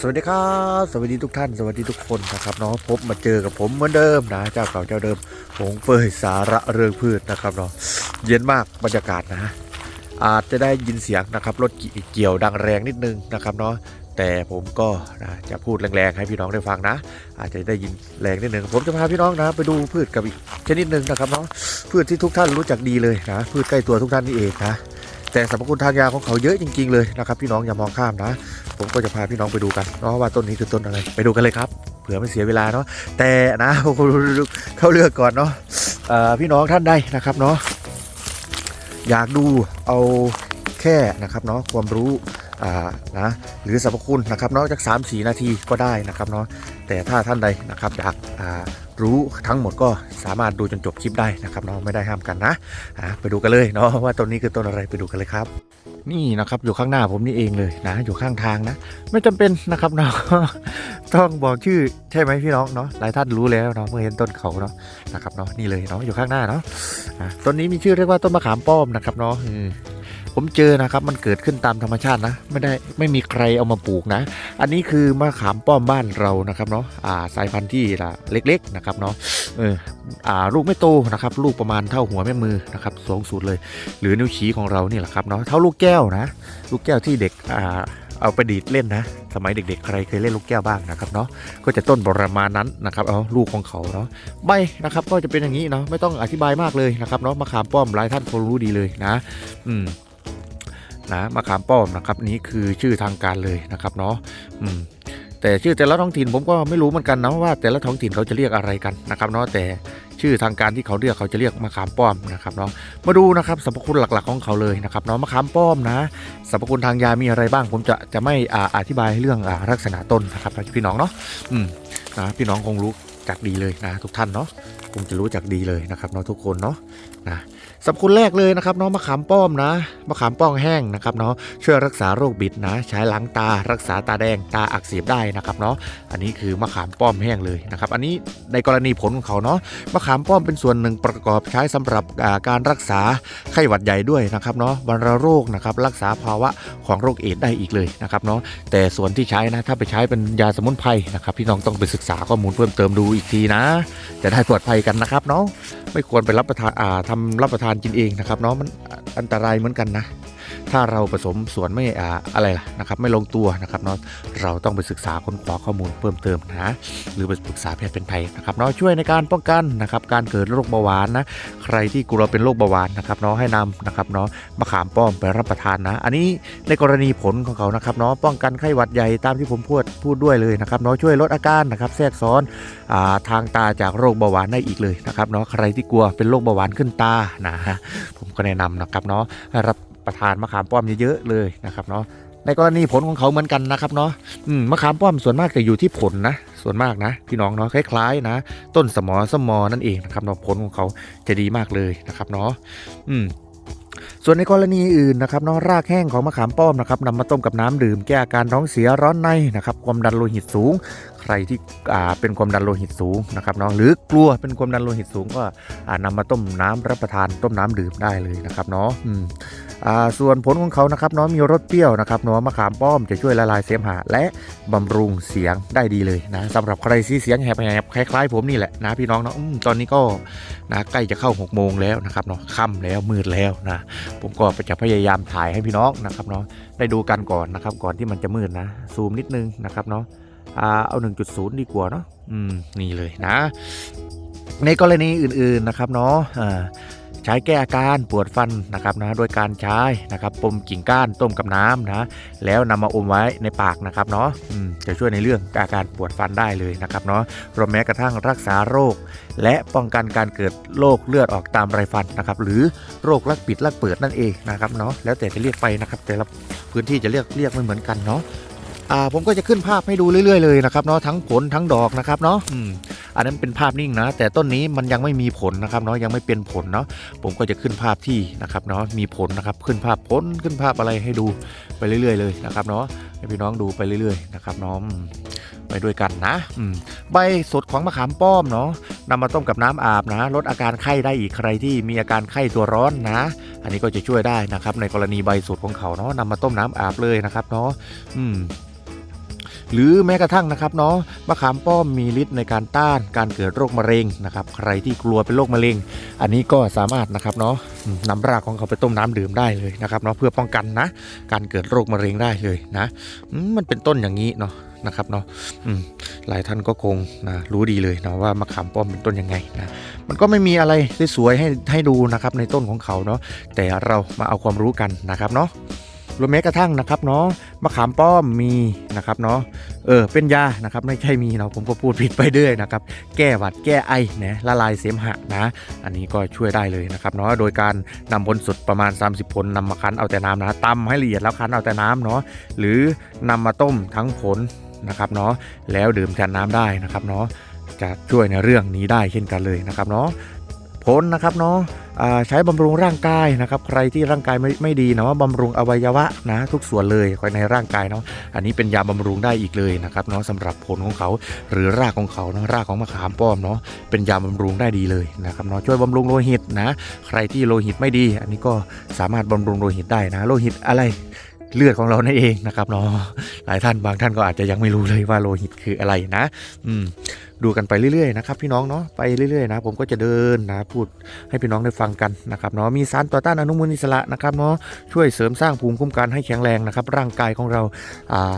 สวัสดีครับ สวัสดีทุกท่าน สวัสดีทุกคนนะครับเนาะพบมาเจอกับผมเหมือนเดิมนะเจ้าเก่าเจ้าเดิมหงเฟยสาระเรื่องพืชนะครับเนาะเย็นมากบรรยากาศนะ อาจจะได้ยินเสียงนะครับรถเกี่ยวดังแรงนิดนึงนะครับเนาะแต่ผมก็นะจะพูดแรงๆให้พี่น้องได้ฟังนะ อาจจะได้ยินแรงนิดนึงผมจะพาพี่น้องนะ ไปดูพืชกับอีกชนิดหนึ่งนะครับเนาะพืชที่ทุกท่านรู้จักดีเลยนะพืชใกล้ตัวทุกท่านนี่เองนะ แต่สรรพคุณทางยาของเขาเยอะจริง ๆเลยนะครับพี่น้องอย่ามองข้ามนะ ผมก็จะพาพี่น้องไปดูกันเนาะว่าต้นนี้คือต้นอะไรไปดูกันเลยครับเผื่อไม่เสียเวลาเนาะแต่นะเข้าเลือกก่อนเนาะพี่น้องท่านใดนะครับเนาะอยากดูเอาแค่นะครับเนาะความรู้นะหรือสรรพคุณนะครับเนาะจาก3 4 นาทีก็ได้นะครับเนาะแต่ถ้าท่านใดนะครับอยาก รู้ทั้งหมดก็สามารถดูจนจบคลิปได้นะครับเนาะไม่ได้ห้ามกันนะไปดูกันเลยเนาะว่าต้นนี้คือต้นอะไรไปดูกันเลยครับ นี่นะครับอยู่ข้างหน้าผมนี่เองเลยนะ อยู่ข้างทางนะ ไม่จำเป็นนะครับเนาะต้องบอกชื่อใช่ไหมพี่น้องเนาะหลายท่านรู้แล้วเนาะเมื่อเห็นต้นเขาเนาะนะครับเนาะนี่เลยเนาะอยู่ข้างหน้าเนาะต้นนี้มีชื่อเรียกว่าต้นมะขามป้อมนะครับเนาะอืม ผมเจอนะครับมันเกิดขึ้นตามธรรมชาตินะ ไม่ได้ไม่มีใครเอามาปลูกนะ อันนี้คือมะขามป้อมบ้านเรานะครับเนาะอ่าสายพันธุ์ที่ละเล็กๆนะครับเนาะเอออ่าลูกไม่โตนะครับ ลูกประมาณเท่าหัวแม่มือนะครับสูงสุดเลย หรือนิ้วชี้ของเรานี่แหละครับเนาะเท่าลูกแก้วนะ ลูกแก้วที่เด็กอ่าเอาไปดีดเล่นนะ สมัยเด็กๆ ใครเคยเล่นลูกแก้วบ้างนะครับเนาะ ก็จะต้นประมาณนั้นนะครับ เอาลูกของเขาเนาะใบนะครับก็จะเป็นอย่างนี้เนาะ ไม่ต้องอธิบายมากเลยนะครับเนาะ มะขามป้อมหลายท่านคงรู้ดีเลยนะ อืม นะมะขามป้อมนะครับนี้คือชื่อทางการเลยนะครับเนาะอืมแต่ชื่อแต่ละท้องถิ่นผมก็ไม่รู้เหมือนกันนะว่า แต่ละท้องถิ่นเขาจะเรียกอะไรกันนะครับเนาะแต่ชื่อทางการที่เขาเรียกเขาจะเรียกมะขามป้อมนะครับเนาะมาดูนะครับสรรพคุณหลักๆของเขาเลยนะครับเนาะมะขามป้อมนะสรรพคุณทางยามีอะไรบ้าง ผมจะจะไม่อ่าอธิบายเรื่องอลักษณะต้นนะครับพี่น้องเนาะอืมนะพี่น้องคงรู้จักดีเลยนะทุกท่านเนาะคงจะรู้จักดีเลยนะครับเนาะทุกคนเนาะนะ สรรพคุณแรกเลยนะครับเนาะมะขามป้อมนะมะขามป้องแห้งนะครับเนาะช่วยรักษาโรคบิดนะ ใช้ล้างตารักษาตาแดงตาอักเสบได้นะครับเนาะอันนี้คือมะขามป้อมแห้งเลยนะครับอันนี้ในกรณีผลของเขาเนาะมะขามป้อมเป็นส่วนหนึ่งประกอบใช้สำหรับการรักษาไข้หวัดใหญ่ด้วยนะครับเนาะวัณโรคนะครับรักษาภาวะของโรคเอดได้อีกเลยนะครับเนาะแต่ส่วนที่ใช้นะถ้าไปใช้เป็นยาสมุนไพรนะครับพี่น้องต้องไปศึกษาข้อมูลเพิ่มเติมดูอีกทีนะ จะได้ปลอดภัยกันนะครับเนาะไม่ควรไปรับประทานทำรับประทานานกินเองนะครับเนาะมันอันตรายเหมือนกันนะ ถ้าเราผสมส่วนไม่อะไรล่ะนะครับไม่ลงตัวนะครับเนาะเราต้องไปศึกษาค้นคว้าข้อมูลเพิ่มเติมนะหรือไปปรึกษาแพทย์เป็นภัยนะครับเนาะช่วยในการป้องกันนะครับการเกิดโรคเบาหวานนะใครที่กลัวเป็นโรคเบาหวานนะครับเนาะให้นำนะครับเนาะมะขามป้อมไปรับประทานนะ อันนี้ในกรณีผลของเขานะครับเนาะป้องกันไข้หวัดใหญ่ตามที่ผมพูดพูดด้วยเลยนะครับเนาะช่วยลดอาการนะครับแทรกซ้อนอาทางตาจากโรคเบาหวานได้อีกเลยนะครับเนาะใครที่กลัวเป็นโรคเบาหวานขึ้นตานะฮะผมก็แนะนำนะครับเนาะรับ ประทานมะขามป้อมเยอะๆเลยนะครับเนาะในกรณีผลของเขาเหมือนกันนะครับเนาะมมะขามป้อมส่วนมากจะอยู่ที่ผลนะ ส่วนมากนะ พี่น้องเนาะคล้ายๆนะ ต้นสมอสมอนั่นเองนะครับเนาะผลของเขาจะดีมากเลยนะครับเนาะอืมส่วนในกรณีอื่นนะครับเนาะรากแห้งของมะขามป้อมนะครับนำมาต้มกับน้ำดื่มแก้อาการท้องเสียร้อนในนะครับความดันโลหิตสูง ใครที่อ่าเป็นความดันโลหิตสูงนะครับเนาะหรือกลัวเป็นความดันโลหิตสูงก็อ่านำมาต้มน้ำรับประทานต้มน้ำดื่มได้เลยนะครับเนาะ ส่วนผลของเขานะครับเนาะมีรสเปรี้ยวนะครับเนาะมะขามป้อมจะช่วยละลายเสมหะและบำรุงเสียงได้ดีเลยนะสำหรับใครที่เสียงแหบๆคล้ายๆผมนี่แหละนะพี่น้องเนาะตอนนี้ก็นะใกล้จะเข้า6โมงแล้วนะครับเนาะค่ำแล้วมืดแล้วนะผมก็จะพยายามถ่ายให้พี่น้องนะครับเนาะได้ดูกันก่อนนะครับก่อนที่มันจะมืดนะซูมนิดนึงนะครับเนาะอ่าเอา 1.0 ดีกว่าเนาะอืมนี่เลยนะ ในกรณีอื่นๆนะครับเนาะอ่า ใช้แก้อาการปวดฟันนะครับนะโดยการใช้นะครับปมกิ่งก้านต้มกับน้ำนะแล้วนำมาอมไว้ในปากนะครับเนาะจะช่วยในเรื่องอาการปวดฟันได้เลยนะครับเนาะรวมแม้กระทั่งรักษาโรค และป้องกันการเกิดโรคเลือดออกตามไรฟันนะครับหรือโรคลักปิดลักเปิดนั่นเองนะครับเนาะแล้วแต่จะเรียกไปนะครับแต่ละพื้นที่จะเรียกเรียกไม่เหมือนกันเนาะอ่าผมก็จะขึ้นภาพให้ดูเรื่อย ๆ เลยนะครับเนาะทั้งผลทั้งดอกนะครับเนาะ อันนั้นเป็นภาพนิ่งนะ แต่ต้นนี้มันยังไม่มีผลนะครับเนาะยังไม่เป็นผลเนาะผมก็จะขึ้นภาพที่นะครับเนาะมีผลนะครับขึ้นภาพผลขึ้นภาพอะไรให้ดูไปเรื่อย ๆ เลยนะครับเนาะให้พี่น้องดูไปเรื่อยๆนะครับน้องไปด้วยกันนะใบสดของมะขามป้อมเนาะนำมาต้มกับน้ำอาบนะลดอาการไข้ได้อีกใครที่มีอาการไข้ตัวร้อนนะ อันนี้ก็จะช่วยได้นะครับ ในกรณีใบสดของเขาเนาะนำมาต้มน้ำอาบเลยนะครับเนาะอืม หรือแม้กระทั่งนะครับเนาะมะขามป้อมมีฤทธิ์ในการต้านการเกิดโรคมะเร็งนะครับ ใครที่กลัวเป็นโรคมะเร็ง อันนี้ก็สามารถนะครับเนาะนำรากของเขาไปต้มน้ำดื่มได้เลยนะครับเนาะเพื่อป้องกันนะ การเกิดโรคมะเร็งได้เลยนะมันเป็นต้นอย่างนี้เนาะนะครับเนาะหลายท่านก็คงนะรู้ดีเลยนะว่ามะขามป้อมเป็นต้นยังไงนะมันก็ไม่มีอะไรสวยๆให้ให้ดูนะครับในต้นของเขาเนาะแต่เรามาเอาความรู้กันนะครับเนาะ รวมแม้กระทั่งนะครับเนาะมะขามป้อมมีนะครับเนาะเออเป็นยานะครับไม่ใช่มีเนาะผมก็พูดผิดไปเรื่อยนะครับแก้หวัดแก้ไอนะละลายเสมหะนะ อันนี้ก็ช่วยได้เลยนะครับเนาะโดยการนำผลสดประมาณ 30 ผลนำมาคั้นเอาแต่น้ำนะตำให้ละเอียดแล้วคั้นเอาแต่น้ำเนาะหรือนำมาต้มทั้งผลนะครับเนาะแล้วดื่มแทนน้ำได้นะครับเนาะจะช่วยในเรื่องนี้ได้เช่นกันเลยนะครับเนาะผลนะครับเนาะ ใช้บำรุงร่างกายนะครับ ใครที่ร่างกายไม่ไม่ดีเนาบำรุงอวัยวะนะทุกส่วนเลยในร่างกายเนาะอันนี้เป็นยาบำรุงได้อีกเลยนะครับเนาะสำหรับผลของเขาหรือรากของเขาเนาะรากของมะขามป้อมเนาะเป็นยาบำรุงได้ดีเลยนะครับเนาะช่วยบำรุงโลหิตนะใครที่โลหิตไม่ดี อันนี้ก็สามารถบำรุงโลหิตได้นะ โลหิตอะไรเลือดของเรานั่นเองนะครับเนาะหลายท่านบางท่านก็อาจจะยังไม่รู้เลยว่าโลหิตคืออะไรนะ อืม ดูกันไปเรื่อยๆนะครับพี่น้องเนาะไปเรื่อยๆนะผมก็จะเดินนะพูดให้พี่น้องได้ฟังกันนะครับเนาะมีสารต่อต้านอนุมูลอิสระนะครับเนาะช่วยเสริมสร้างภูมิคุ้มกันให้แข็งแรงนะครับร่างกายของเราอ่า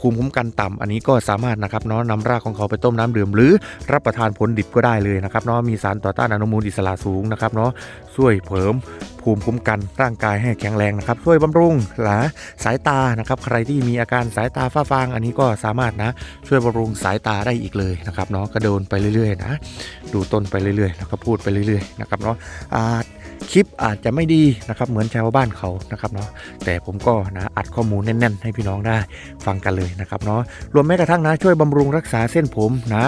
ภูมิคุ้มกันต่ำอันนี้ก็สามารถนะครับเนาะนำรากของเขาไปต้มน้ำดื่ม หรือรับประทานผลดิบก็ได้เลยนะครับเนาะมีสารต่อต้านอนุมูลอิสระสูงนะครับเนาะช่วยเพิ่มภูมิคุ้มกันร่างกายให้แข็งแรงนะครับช่วยบำรุงหลาสายตานะครับใครที่มีอาการสายตาฝ้าฟาง อันนี้ก็สามารถนะช่วยบำรุงสายตาได้อีกเลยนะครับเนาะกระโดนไปเรื่อยๆนะดูต้นไปเรื่อยๆแล้วก็พูดไปเรื่อยๆนะครับเนาะอ่าคลิปอาจจะไม่ดีนะครับเหมือนชาวบ้านเขานะครับเนาะแต่ผมก็นะอัดข้อมูลแน่น ๆ ให้พี่น้องได้ฟังกันเลยนะครับเนาะรวมแม้กระทั่งนะช่วยบำรุงรักษาเส้นผมนะ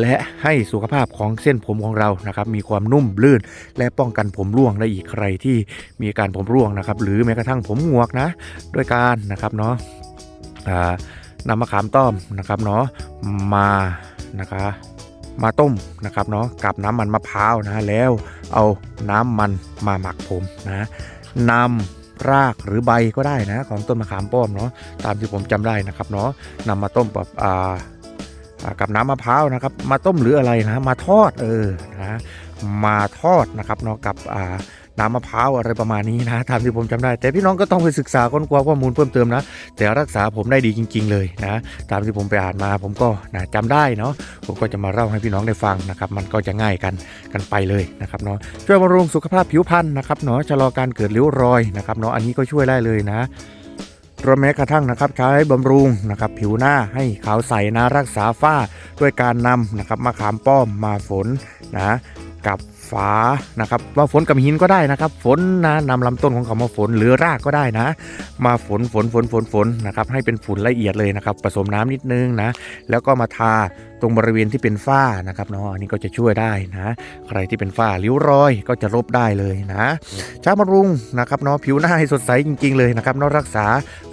และให้สุขภาพของเส้นผมของเรานะครับมีความนุ่มลื่น และป้องกันผมร่วงได้อีกใครที่มีการผมร่วงนะครับ หรือแม้กระทั่งผมงวกนะด้วยการนะครับเนาะนำมะขามต้อมนะครับเนาะมา นะคะ มาต้มนะครับเนาะกับน้ำมันมะพร้าวนะแล้วเอาน้ำมันมาหมักผมนะนำรากหรือใบก็ได้นะ ของต้นมะขามป้อมเนาะตามที่ผมจำได้นะครับเนาะนำมาต้มกับอ่ากับน้ำมะพร้าวนะครับ มาต้มหรืออะไรนะ มาทอดเออนะมาทอดนะครับเนาะกับอ่า น้ำมะพร้าวอะไรประมาณนี้นะตามที่ผมจำได้ แต่พี่น้องก็ต้องไปศึกษาค้นคว้าข้อมูลเพิ่มเติมนะ แต่รักษาผมได้ดีจริง ๆ เลยนะตามที่ผมไปอ่านมาผมก็นะจำได้เนาะผมก็จะมาเล่าให้พี่น้องได้ฟังนะครับมันก็จะง่ายกันกันไปเลยนะครับเนาะช่วยบำรุงสุขภาพผิวพรรณนะครับเนาะชะลอการเกิดริ้วรอยนะครับเนาะอันนี้ก็ช่วยได้เลยนะรวมแม้กระทั่งนะครับใช้บำรุงนะครับผิวหน้าให้ขาวใสนะรักษาฝ้าด้วยการนำนะครับมะขามป้อมมาฝนนะกับ ฝานะครับมาฝนกับหินก็ได้นะครับ ฝนนะนำลำต้นของเขามาฝนหรือรากก็ได้นะ มาฝนฝนฝนฝนฝนนะครับให้เป็นฝุ่นละเอียดเลยนะครับ ผสมน้ำนิดนึงนะ แล้วก็มาทา รงบริเวณที่เป็นฝ้านะครับเนาะอันนี้ก็จะช่วยได้นะ ใครที่เป็นฝ้าริ้วรอยก็จะลบได้เลยนะชาบำรุงนะครับเนาะผิวหน้าให้สดใสจริง ๆ เลยนะครับเนาะรักษา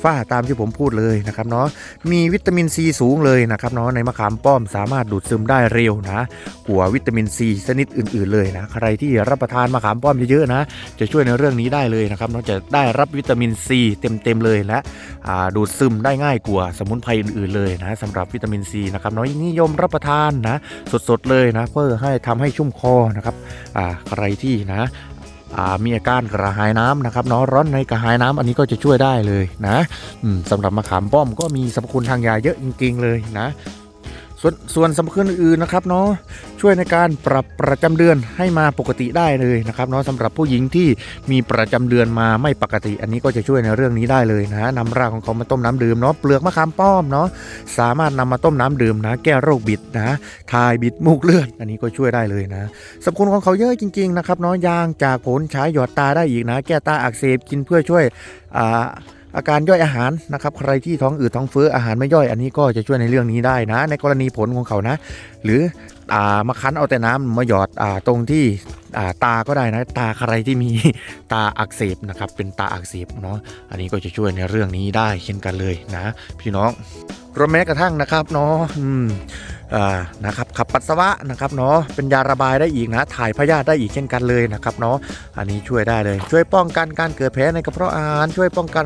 ฝ้าตามที่ผมพูดเลยนะครับเนาะมีวิตามินซีสูงเลยนะครับเนาะในมะขามป้อมสามารถดูดซึมได้เร็วนะกว่าวิตามินซีชนิดอื่น ๆเลยนะใครที่รับประทานมะขามป้อมเยอะๆนะจะช่วยในเรื่องนี้ได้เลยนะครับเนาะจะได้รับวิตามินซีเต็มๆเลยและดูดซึมได้ง่ายกว่าสมุนไพรอื่นๆเลยนะสำหรับวิตามินซีนะครับเนาะนิยมรับประทานนะ สดๆเลยนะเพื่อให้ทำให้ชุ่มคอนะครับอ่าใครที่นะมีอาการกระหายน้ำนะครับเนาะร้อนในกระหายน้ำอันนี้ก็จะช่วยได้เลยนะอืมสำหรับมะขามป้อมก็มีสรรพคุณทางยาเยอะจริง ๆ เลยนะ ส่วนส่วนสรรพคุณอื่นนะครับเนาะช่วยในการปรับประจำเดือนให้มาปกติได้เลยนะครับเนาะสำหรับผู้หญิงที่มีประจำเดือนมาไม่ปกติ อันนี้ก็จะช่วยในเรื่องนี้ได้เลยนะนำรากของเขามาต้มน้ำดื่มเนาะเปลือกมะขามป้อมเนาะสามารถนำมาต้มน้ำดื่มนะแก้โรคบิดนะทายบิดมูกเลือดอันนี้ก็ช่วยได้เลยนะสรรพคุณของเขาเยอะจริงๆนะครับเนาะยางจากผลใช้หยอดตาได้อีกนะ แก้ตาอักเสบกินเพื่อช่วยอ่า อาการย่อยอาหารนะครับใครที่ท้องอืดท้องเฟ้ออาหารไม่ย่อยอันนี้ก็จะช่วยในเรื่องนี้ได้นะ ในกรณีผลของเขานะ หรืออ่ามาคั้นเอาแต่น้ำมาหยอดอตรงที่ตาก็ได้นะ ตาใครที่มีตาอักเสบนะครับเป็นตาอักเสบเนาะอันนี้ก็จะช่วยในเรื่องนี้ได้เช่นกันเลยนะ พี่น้องรวมแม้กระทั่งนะครับเนาะ นะครับขับปัสสาวะนะครับเนาะเป็นยาระบายได้อีกนะถ่ายพยาธิได้อีกเช่นกันเลยนะครับเนาะอันนี้ช่วยได้เลย ช่วยป้องกันการเกิดแผลในกระเพาะอาหารช่วยป้องกัน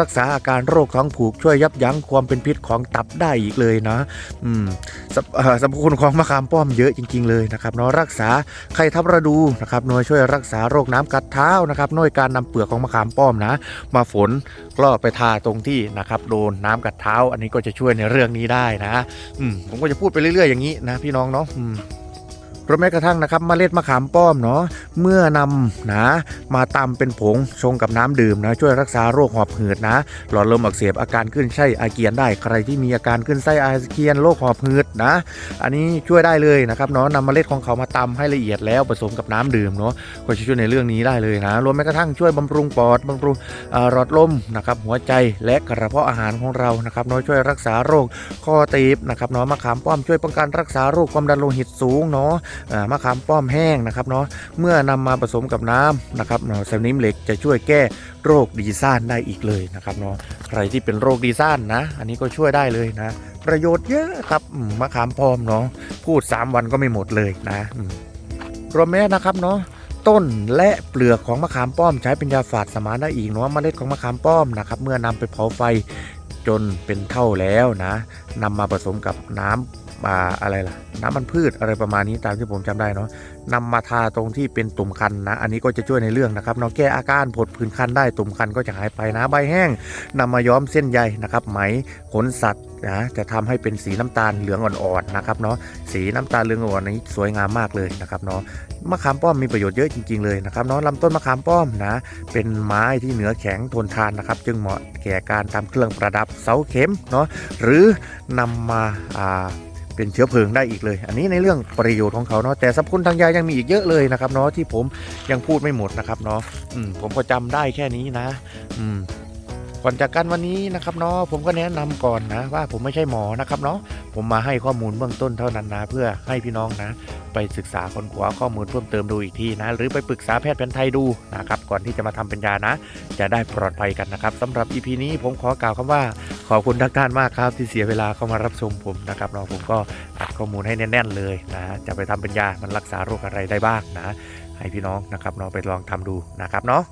รักษาอาการโรคท้องผูกช่วยยับยั้งความเป็นพิษของตับได้อีกเลยนะอืมสรรพเอ่อสรรพคุณของมะขามป้อมเยอะจริง ๆเลยนะครับเนาะรักษาไข้ทับระดูนะครับหน่วยช่วยรักษาโรคน้ำกัดเท้านะครับหน่วยการนำเปลือกของมะขามป้อมนะ มาฝนก็ไปทาตรงที่นะครับโดนน้ำกัดเท้า อันนี้ก็จะช่วยในเรื่องนี้ได้นะอืมผมก็จะพูดไปเรื่อยๆอย่างนี้นะพี่น้องเนาะ รือแม้กระทั่งนะครับเมล็ดมะขามป้อมเนาะเมื่อนำนะมาตำเป็นผงชงกับน้ำดื่มนะช่วยรักษาโรคหอบหืดนะ หลอดลมอักเสบอาการขึ้นไส้อาเจียนได้ใครที่มีอาการขึ้นไส้อาเจียนโรคหอบหืดนะ อันนี้ช่วยได้เลยนะครับเนาะนำเมล็ดของเขามาตำให้ละเอียดแล้วผสมกับน้ำดื่มเนาะก็ช่วยในเรื่องนี้ได้เลยนะรวมแม้กระทั่งช่วยบำรุงปอดบำรุงหลอดลมนะครับหัวใจและกระเพาะอาหารของเรานะครับเนาะช่วยรักษาโรคคอตีบนะครับเนาะมะขามป้อมช่วยป้องกันรักษาโรคความดันโลหิตสูงเนาะอ่ามะขามป้อมแห้งนะครับเนาะเมื่อนำมาผสมกับน้ำนะครับเนาะสนิมเหล็กจะช่วยแก้โรคดีซ่านได้อีกเลยนะครับเนาะใครที่เป็นโรคดีซ่านนะ อันนี้ก็ช่วยได้เลยนะ ประโยชน์เยอะครับมะขามป้อมเนาะพูด 3 วันก็ไม่หมดเลยนะรวมแม้นะครับเนาะต้นและเปลือกของมะขามป้อมใช้เป็นยาฝาดสมานได้อีกเนาะเมล็ดของมะขามป้อมนะครับ เมื่อนำไปเผาไฟจนเป็นเท่าแล้วนะนำมาผสมกับน้ำมา อะไรล่ะ น้ำมันพืชอะไรประมาณนี้ตามที่ผมจำได้เนาะนำมาทาตรงที่เป็นตุ่มคันนะ อันนี้ก็จะช่วยในเรื่องนะครับเนาะแก้อาการผดผื่นคันได้ตุ่มคันก็จะหายไปนะใบแห้งนำมาย้อมเส้นใยนะครับไหมขนสัตว์นะจะทำให้เป็นสีน้ำตาลเหลืองอ่อนๆนะครับเนาะสีน้ำตาลเหลืองอ่อนนี้สวยงามมากเลยนะครับเนาะมะขามป้อมมีประโยชน์เยอะจริงๆเลยนะครับเนาะลำต้นมะขามป้อมนะเป็นไม้ที่เหนือแข็งทนทานนะครับ จึงเหมาะแก่การทำเครื่องประดับเสาเข็มเนาะหรือนำมาอ่า เป็นเชื้อเพลิงได้อีกเลย อันนี้ในเรื่องประโยชน์ของเขาเนาะแต่สรรพคุณทางยายังมีอีกเยอะเลยนะครับเนาะที่ผมยังพูดไม่หมดนะครับเนาะอืมผมก็จำได้แค่นี้นะอืมก่อนจากกันวันนี้นะครับเนาะผมก็แนะนำก่อนนะว่าผมไม่ใช่หมอนะครับเนาะผมมาให้ข้อมูลเบื้องต้นเท่านั้นนะ เพื่อให้พี่น้องนะ ไปศึกษาค้นคว้าข้อมูลเพิ่มเติมดูอีกทีนะ หรือไปปรึกษาแพทย์แผนไทยดูนะครับก่อนที่จะมาทำเป็นยานะ จะได้ปลอดภัยกันนะครับสำหรับ EP นี้ผมขอกล่าวคำว่าขอบคุณทุกท่านมากครับที่เสียเวลาเข้ามารับชมผมนะครับเนาะผมก็อัดข้อมูลให้แน่นๆเลยนะจะไปทำเป็นยามันรักษาโรคอะไรได้บ้างนะ ให้พี่น้องนะครับเนาะไปลองทำดูนะครับเนาะ